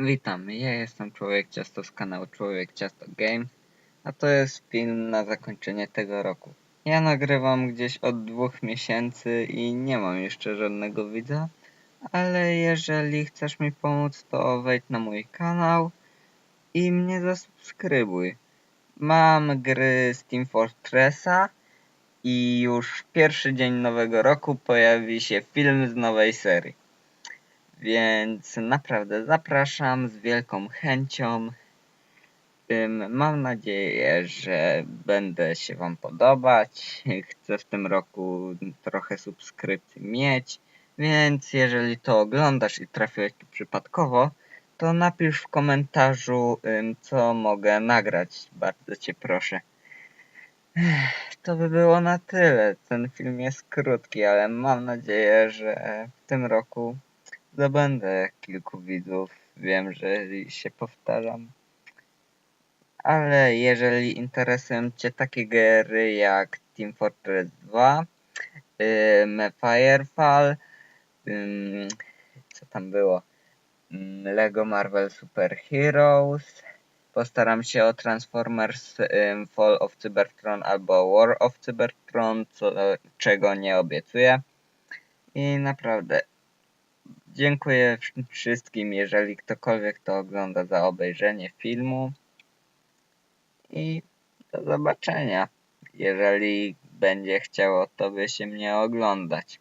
Witam, ja jestem Człowiek Ciasto z kanału Człowiek Ciasto Games, a to jest film na zakończenie tego roku. Ja nagrywam gdzieś od dwóch miesięcy i nie mam jeszcze żadnego widza, ale jeżeli chcesz mi pomóc, to wejdź na mój kanał i mnie zasubskrybuj. Mam gry z Team Fortressa i już w pierwszy dzień nowego roku pojawi się film z nowej serii. Więc naprawdę zapraszam z wielką chęcią. Mam nadzieję, że będę się Wam podobać. Chcę w tym roku trochę subskrypcji mieć, więc jeżeli to oglądasz i trafiłeś tu przypadkowo, to napisz w komentarzu, co mogę nagrać. Bardzo Cię proszę. To by było na tyle. Ten film jest krótki, ale mam nadzieję, że w tym roku zdobędę kilku widzów. Wiem, że się powtarzam. Ale jeżeli interesują Cię takie gry jak Team Fortress 2, ym, Firefall, ym, co tam było? Ym, Lego Marvel Super Heroes. Postaram się o Transformers Fall of Cybertron albo War of Cybertron, co, czego nie obiecuję. I naprawdę Dziękuję wsz- wszystkim, jeżeli ktokolwiek to ogląda za obejrzenie filmu. I do zobaczenia, jeżeli będzie chciało tobie się mnie oglądać.